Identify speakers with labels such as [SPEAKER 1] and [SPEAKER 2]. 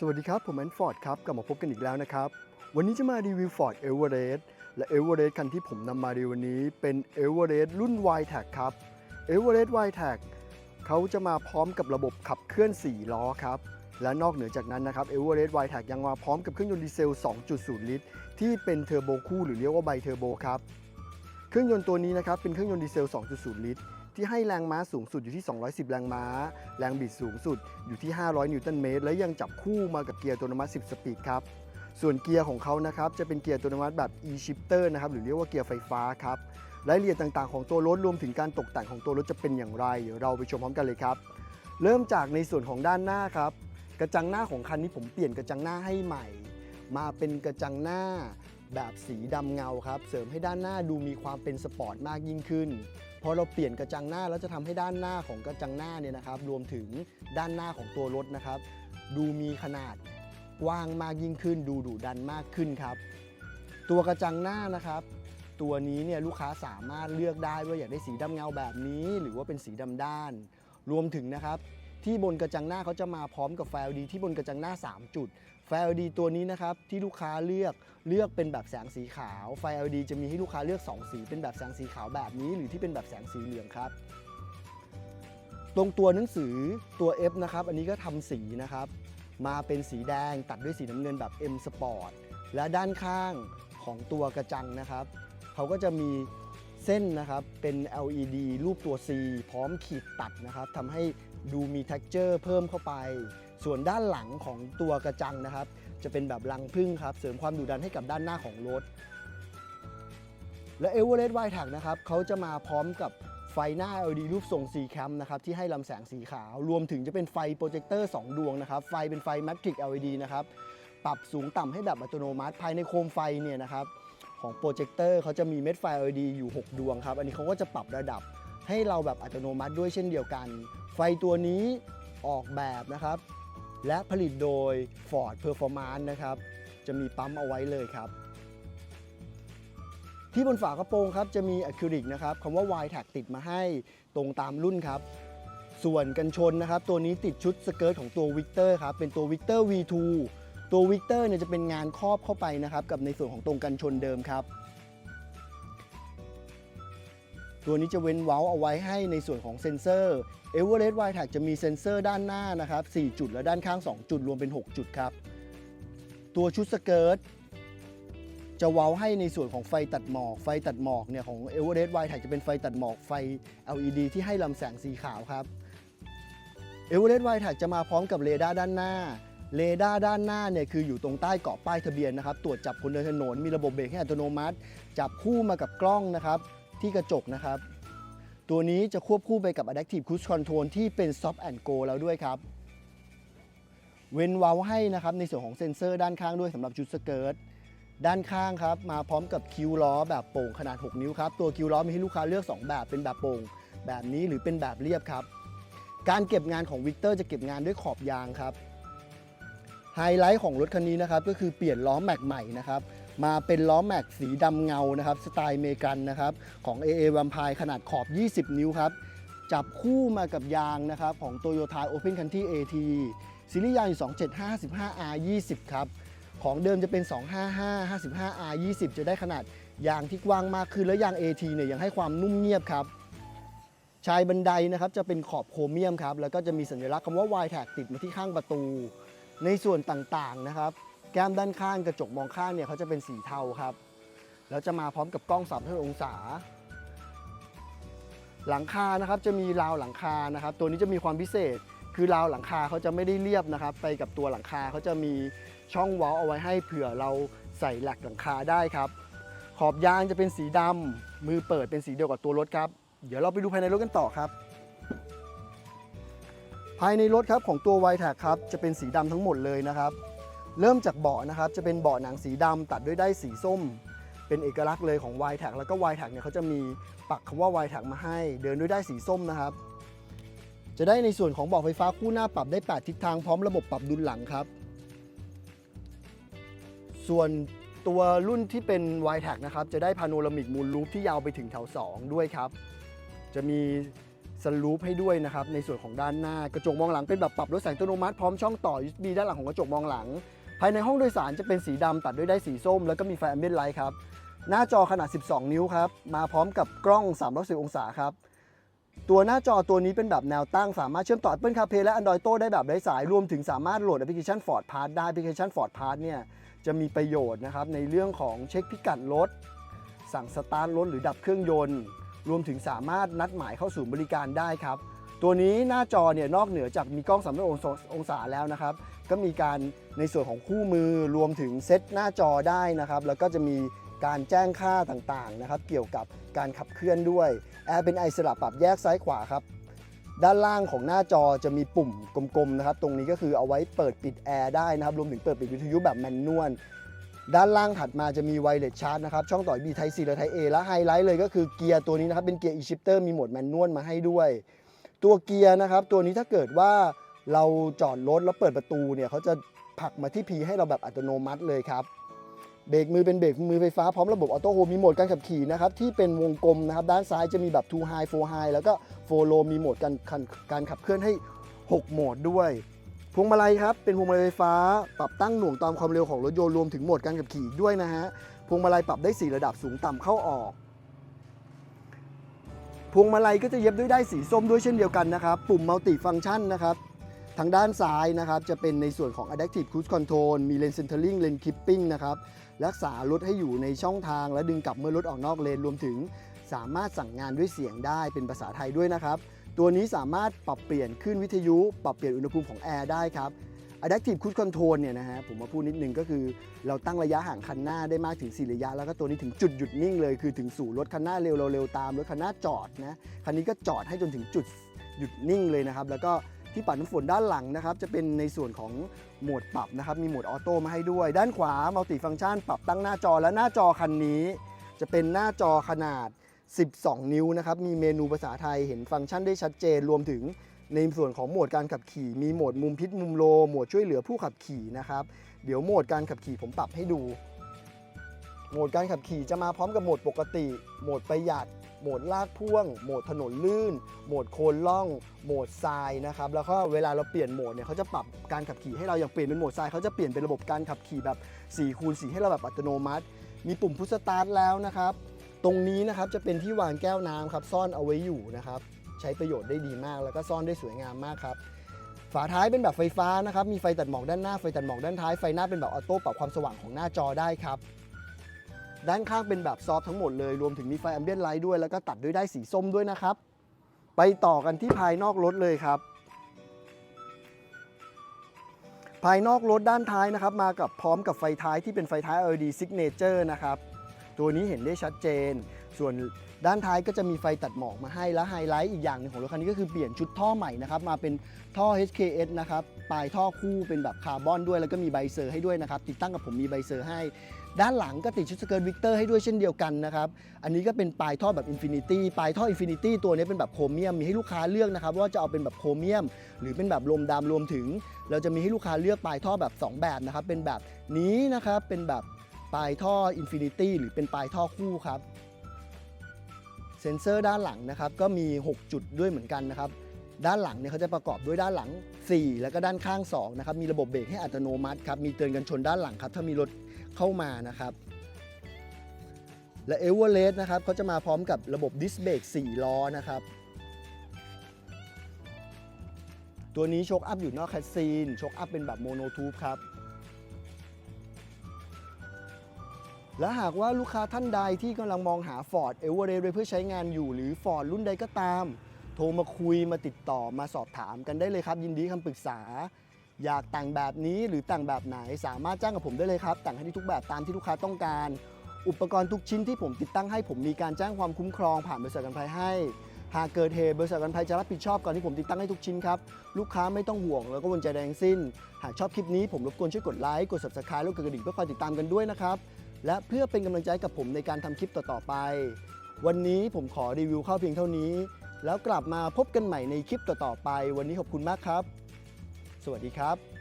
[SPEAKER 1] สวัสดีครับ ผมแอนฟอร์ดครับ กลับมาพบกันอีกแล้วนะครับ วันนี้จะมารีวิว Ford Everest และ Everest คันที่ผมนำมารีวิววันนี้เป็น Everest รุ่น y t a c ครับ Everest y t a c เขาจะมาพร้อมกับระบบขับเคลื่อน 4 ล้อครับ และนอกเหนือจากนั้นนะครับ Everest y t a c ยังมาพร้อมกับเครื่องยนต์ดีเซล 2.0 ลิตร ที่เป็นเทอร์โบคู่หรือเรียกว่าไบเทอร์โบครับ เครื่องยนต์ตัวนี้นะครับเป็นเครื่องยนต์ดีเซล 2.0 ลิตร ที่ให้แรงม้าสูงสุดอยู่ที่ 210 แรงม้า แรงบิดสูงสุดอยู่ที่ 500 นิวตันเมตร และยังจับคู่มากับเกียร์อัตโนมัติ 10 สปีดครับ ส่วนเกียร์ของเขานะครับจะเป็นเกียร์อัตโนมัติแบบ e-shifter นะครับหรือเรียกว่าเกียร์ไฟฟ้าครับรายละเอียดต่างๆของตัวรถรวมถึงการตกแต่งของตัวรถจะเป็นอย่างไร เดี๋ยวเราไปชมพร้อมกันเลยครับ เริ่มจากในส่วนของด้านหน้าครับ กระจังหน้าของคันนี้ผมเปลี่ยนกระจังหน้าให้ใหม่ มาเป็นกระจังหน้าแบบสีดำเงาครับ เสริมให้ด้านหน้าดูมีความเป็นสปอร์ตมากยิ่งขึ้น อเราเปลี่ยนกระจังหน้าแล้วจะทำให้ด้านหน้าของกระจังหน้าเนี่ยนะครับ รวมถึงด้านหน้าของตัวรถนะครับ ดูมีขนาดกว้างมากยิ่งขึ้น ดูดุดันมากขึ้นครับ ตัวกระจังหน้านะครับ ตัวนี้เนี่ยลูกค้าสามารถเลือกได้ว่าอยากได้สีดำเงาแบบนี้ หรือว่าเป็นสีดำด้าน รวมถึงนะครับ ที่บนกระจังหน้าเขาจะมาพร้อมกับไฟ LED ที่บนกระจังหน้า 3 จุด ไฟ LED ตัวนี้นะครับที่ลูกค้าเลือกเลือกเป็นแบบแสงสีขาว ไฟ LED จะมีให้ลูกค้าเลือก 2 สีเป็นแบบแสงสีขาวแบบนี้ หรือที่เป็นแบบแสงสีเหลืองครับ ตรงตัวหนังสือตัว F นะครับอันนี้ก็ทำสีนะครับ มาเป็นสีแดงตัดด้วยสีน้ำเงินแบบ M Sport และด้านข้างของตัวกระจังนะครับเขาก็จะมีเส้นนะครับเป็น LED รูปตัว C พร้อมขีดตัดนะครับทำให้ ดูมี texture เพิ่มเข้าไป ส่วนด้านหลังของตัวกระจังนะครับ จะเป็นแบบรังพึ่งครับ เสริมความดุดันให้กับด้านหน้าของรถ และ Everest w i t e นะครับเขาจะมาพร้อมกับไฟหน้า LED รูปทรง C cam นะครับที่ให้ลำแสงสีขาว รวมถึงจะเป็นไฟโปรเจคเตอร์ 2 ดวงนะครับ ไฟเป็นไฟ Matrix LED นะครับ ปรับสูงต่ำให้แบบอัตโนมัติ ภายในโคมไฟเนี่ยนะครับของโปรเจคเตอร์เขาจะมีเม็ดไฟ LED อยู่ 6 ดวงครับ อันนี้เขาก็จะปรับระดับ ให้เราแบบอัตโนมัติด้วยเช่นเดียวกัน ไฟตัวนี้ออกแบบนะครับ และผลิตโดย Ford Performance นะครับ จะมีปั๊มเอาไว้เลยครับ ที่บนฝากระโปรงครับจะมีอะคริลิกนะครับคำว่า y t a g ติดมาให้ตรงตามรุ่นครับ ส่วนกันชนนะครับ ตัวนี้ติดชุดสเกิร์ตของตัว Victor ครับ เป็นตัว Victor V2 ตัว Victor เนี่ยจะเป็นงานครอบเข้าไปนะครับ กับในส่วนของตรงกันชนเดิมครับ ตัวนี้จะเว้นเว้าเอาไว้ให้ในส่วนของเซ็นเซอร์ Everest w i t a g จะมีเซ็นเซอร์ด้านหน้านะครับ 4 จุดและด้านข้าง 2 จุดรวมเป็น 6 จุดครับ ตัวชุดสเกิร์ตจะเว้าให้ในส่วนของไฟตัดหมอก ไฟตัดหมอกเนี่ยของ Everest w i t a g จะเป็นไฟตัดหมอกไฟ LED ที่ให้ลำแสงสีขาวครับ Everest w i t a g จะมาพร้อมกับเรดาร์ด้านหน้าเรดาร์ด้านหน้าเนี่ยคืออยู่ตรงใต้เกาะป้ายทะเบียนนะครับ ตรวจจับคนเดินถนน มีระบบเบรกให้อัตโนมัติ จับคู่มากับกล้องนะครับ ที่กระจกนะครับ ตัวนี้จะควบคู่ไปกับ Adaptive Cruise Control ที่เป็น Stop and Go แล้วด้วยครับ เว้นเว้าให้นะครับในส่วนของเซ็นเซอร์ด้านข้างด้วยสำหรับชุดสเกิร์ตด้านข้างครับ มาพร้อมกับคิวล้อแบบโป่งขนาด 6 นิ้วครับ ตัวคิวล้อมีให้ลูกค้าเลือก 2 แบบเป็นแบบโป่งแบบนี้หรือเป็นแบบเรียบครับ การเก็บงานของวิกเตอร์จะเก็บงานด้วยขอบยางครับไฮไลท์ของรถคันนี้นะครับก็คือเปลี่ยนล้อแม็กใหม่นะครับ มาเป็นล้อแม็กสีดำเงานะครับสไตล์เมกันนะครับของ AA Vampire ขนาดขอบ 20 นิ้วครับจับคู่มากับยางนะครับของ Toyota Open Country AT ซีรีส์ยางอยู่ 27 55 R 20ครับของเดิมจะเป็น 255 55 R 20จะได้ขนาดยางที่กว้างมากขึ้น แล้วยาง AT เนี่ยยังให้ความนุ่มเงียบครับชายบันไดนะครับจะเป็นขอบโครเมียมครับแล้วก็จะมีสัญลักษณ์คำว่า y t a g ติดมาที่ข้างประตู ในส่วนต่างๆนะครับ แก้มด้านข้างกระจกมองข้างเนี่ยเขาจะเป็นสีเทาครับ แล้วจะมาพร้อมกับกล้อง360องศา หลังคานะครับจะมีราวหลังคานะครับ ตัวนี้จะมีความพิเศษ คือราวหลังคาเขาจะไม่ได้เรียบนะครับ ไปกับตัวหลังคาเขาจะมีช่องเว้าเอาไว้ให้เผื่อเราใส่หลักหลังคาได้ครับ ขอบยางจะเป็นสีดำมือเปิดเป็นสีเดียวกับตัวรถครับ เดี๋ยวเราไปดูภายในรถกันต่อครับ ภายในรถครับของตัว y t a g ครับจะเป็นสีดำทั้งหมดเลยนะครับ เริ่มจากเบาะนะครับจะเป็นเบาะหนังสีดำตัดด้วยได้ายสีส้ม เป็นเอกลักษณ์เลยของ y t a g แล้วก็ y t a g เนี่ยเขาจะมีปักคำว่า y t a g มาให้ เดินด้วยได้ายสีส้มนะครับ จะได้ในส่วนของเบาะไฟฟ้าคู่หน้าปรับได้ 8 ทิศทางพร้อมระบบปรับดุลหลังครับ ส่วนตัวรุ่นที่เป็น y t a g นะครับจะได้พาโนรามิกมูลลูปที่ยาวไปถึงแถว 2 ด้วยครับ จะมีสลูปให้ด้วยนะครับในส่วนของด้านหน้ากระจกมองหลังเป็นแบบปรับลดแสงอัตโนมัติพร้อมช่องต่อ USB ด้านหลังของกระจกมองหลัง ภายในห้องโดยสารจะเป็นสีดำตัดด้วยได้สีส้ม แล้วก็มีไฟแอมเบียนไลท์ครับ หน้าจอขนาด 12 นิ้วครับ มาพร้อมกับกล้อง 360 องศาครับ ตัวหน้าจอตัวนี้เป็นแบบแนวตั้ง สามารถเชื่อมต่อ Apple CarPlay และ Android Auto ได้แบบไร้สาย รวมถึงสามารถโหลดแอปพลิเคชัน Ford Pass ได้ แอปพลิเคชัน Ford Pass เนี่ยจะมีประโยชน์นะครับในเรื่องของเช็คพิกัดรถ สั่งสตาร์ทรถหรือดับเครื่องยนต์ รวมถึงสามารถนัดหมายเข้าสู่บริการได้ครับตัวนี้หน้าจอเนี่ยนอกเหนือจากมีกล้อง360องศาแล้วนะครับ ก็มีการในส่วนของคู่มือรวมถึงเซตหน้าจอได้นะครับ แล้วก็จะมีการแจ้งค่าต่างๆนะครับ เกี่ยวกับการขับเคลื่อนด้วยแอร์เป็นไอสลับปรับแยกซ้ายขวาครับ ด้านล่างของหน้าจอจะมีปุ่มกลมๆนะครับ ตรงนี้ก็คือเอาไว้เปิดปิดแอร์ได้นะครับ รวมถึงเปิดปิดวิทยุแบบแมนนวลด้านล่างถัดมาจะมีไวเลสชาร์จนะครับ ช่องต่อ B Type C และ Type A และไฮไลท์เลยก็คือเกียร์ตัวนี้นะครับ เป็นเกียร์ e-shifter มีโหมดแมนนวลมาให้ด้วย ตัวเกียร์นะครับ ตัวนี้ถ้าเกิดว่า เราจอดรถแล้วเปิดประตูเนี่ยเขาจะผลักมาที่ P ให้เราแบบอัตโนมัติเลยครับ เบรกมือเป็นเบรกมือไฟฟ้าพร้อมระบบออโต้โฮมีโหมดการขับขี่นะครับที่เป็นวงกลมนะครับด้านซ้ายจะมีแบบ2 high 4 high แล้วก็4 low มีโหมดการการขับเคลื่อนให้ 6 โหมดด้วยพวงมาลัยครับเป็นพวงมาลัยไฟฟ้า ปรับตั้งหน่วงตามความเร็วของรถยนต์รวมถึงโหมดการขับขี่ด้วยนะฮะพวงมาลัยปรับได้ 4 ระดับสูงต่ำเข้าออกพวงมาลัยก็จะเย็บด้วยได้สีส้มด้วยเช่นเดียวกันนะครับ ปุ่มมัลติฟัง c t ชันนะครับ ทางด้านซ้ายนะครับจะเป็นในส่วนของ Adaptive Cruise Control มี Lane Centering Lane Keeping นะครับรักษารถให้อยู่ในช่องทางและดึงกลับเมื่อรถออกนอกเลนรวมถึง สามารถสั่งงานด้วยเสียงได้เป็นภาษาไทยด้วยนะครับ ตัวนี้สามารถปรับเปลี่ยนขึ้นวิทยุ ปรับเปลี่ยนอุณหภูมิของแอร์ได้ครับ Adaptive Cruise Control เนี่ยนะฮะผมมาพูดนิดนึงก็คือ เราตั้งระยะห่างคันหน้าได้มากถึง 4 ระยะ แล้วก็ตัวนี้ถึงจุดหยุดนิ่งเลยคือถึงสู่รถคันหน้าเร็วเราเร็วตามรถคันหน้าจอดนะคันนี้ก็จอดให้จนถึงจุดหยุดนิ่งเลยนะครับ แล้วก็ ที่ปัดน้ำฝนด้านหลังนะครับจะเป็นในส่วนของโหมดปรับนะครับ มีโหมดออโต้มาให้ด้วย ด้านขวามัลติฟังชันปรับตั้งหน้าจอและหน้าจอคันนี้ จะเป็นหน้าจอขนาด 12 นิ้วนะครับ มีเมนูภาษาไทยเห็นฟังก์ชันได้ชัดเจนรวมถึงในส่วนของโหมดการขับขี่มีโหมดมุมพิษมุมโลโหมดช่วยเหลือผู้ขับขี่นะครับ เดี๋ยวโหมดการขับขี่ผมปรับให้ดู โหมดการขับขี่จะมาพร้อมกับโหมดปกติ โหมดประหยัด โหมดลากพ่วง โหมดถนนลื่น โหมดโคนล่อง โหมดทรายนะครับ แล้วก็เวลาเราเปลี่ยนโหมดเนี่ยเขาจะปรับการขับขี่ให้เราอย่างเปลี่ยนเป็นโหมดทรายเขาจะเปลี่ยนเป็นระบบการขับขี่แบบ4คูณ4ให้เราแบบอัตโนมัติ มีปุ่มพุชสตาร์ทแล้วนะครับ ตรงนี้นะครับจะเป็นที่วางแก้วน้ำครับซ่อนเอาไว้อยู่นะครับใช้ประโยชน์ได้ดีมาก แล้วก็ซ่อนได้สวยงามมากครับฝาท้ายเป็นแบบไฟฟ้านะครับ มีไฟตัดหมอกด้านหน้า ไฟตัดหมอกด้านท้าย ไฟหน้าเป็นแบบออโต้ปรับความสว่างของหน้าจอได้ครับ ด้านข้างเป็นแบบซอฟทั้งหมดเลย รวมถึงมีไฟแอมเบียนไลท์ด้วย แล้วก็ตัดด้วยได้สีส้มด้วยนะครับ ไปต่อกันที่ภายนอกรถเลยครับ ภายนอกรถด้านท้ายนะครับ มากับพร้อมกับไฟท้ายที่เป็นไฟท้าย LED Signature นะครับ ตัวนี้เห็นได้ชัดเจน ส่วนด้านท้ายก็จะมีไฟตัดหมอกมาให้ และไฮไลท์อีกอย่างหนึ่งของรถคันนี้ก็คือเปลี่ยนชุดท่อใหม่นะครับ มาเป็นท่อ HKS นะครับ ปลายท่อคู่เป็นแบบคาร์บอนด้วยแล้วก็มีใบเซอร์ให้ด้วยนะครับ ติดตั้งกับผมมีใบเซอร์ให้ ด้านหลังก็ติดชุดสเกิร์ตวิกเตอร์ให้ด้วยเช่นเดียวกันนะครับ อันนี้ก็เป็นปลายท่อแบบ Infinity ปลายท่อ Infinity ตัวนี้เป็นแบบโครเมียมมีให้ลูกค้าเลือกนะครับว่าจะเอาเป็นแบบโครเมียม หรือเป็นแบบลมดำรวมถึง เราจะมีให้ลูกค้าเลือกปลายท่อแบบ 2 แบบนะครับเป็นแบบนี้นะครับเป็นแบบปลายท่อ Infinity หรือเป็นปลายท่อคู่ครับเซ็นเซอร์ด้านหลังนะครับก็มี 6 จุดด้วยเหมือนกันนะครับ ด้านหลังเนี่ยเขาจะประกอบด้วยด้านหลัง 4 แล้วก็ด้านข้าง2นะครับมีระบบเบรกให้อัตโนมัติครับมีเตือนกันชนด้านหลังครับถ้ามีรถเข้ามานะครับและเอเวอร์เรสต์นะครับเขาจะมาพร้อมกับระบบดิสเบรก4ล้อนะครับตัวนี้โชคอัพอยู่นอกแคสซีนโชคอัพเป็นแบบโมโนทูบครับและหากว่าลูกค้าท่านใดที่กำลังมองหา Ford e v e r e s t เพื่อใช้งานอยู่หรือ Ford รุ่นใดก็ตาม โทรมาคุยมาติดต่อมาสอบถามกันได้เลยครับ ยินดีคำปรึกษา อยากแต่งแบบนี้หรือแต่งแบบไหนสามารถจ้างกับผมได้เลยครับ แต่งให้ได้ทุกแบบตามที่ลูกค้าต้องการ อุปกรณ์ทุกชิ้นที่ผมติดตั้งให้ผมมีการแจ้งความคุ้มครองผ่านบริษัทกันภัยให้ หากเกิดเหตุบริษัทกันภัยจะรับผิดชอบก่อนที่ผมติดตั้งให้ทุกชิ้นครับลูกค้าไม่ต้องห่วงแล้วก็วนใจแดงสิ้น หากชอบคลิปนี้ผมรบกวนช่วยกดไลค์กด subscribe แล้วกดกระดิ่งเพื่อคอยติดตามกันด้วยนะครับและเพื่อเป็นกำลังใจกับผมในการทำคลิปต่อๆไป วันนี้ผมขอรีวิวเข้าเพียงเท่านี้ แล้วกลับมาพบกันใหม่ในคลิปต่อๆไป วันนี้ขอบคุณมากครับ สวัสดีครับ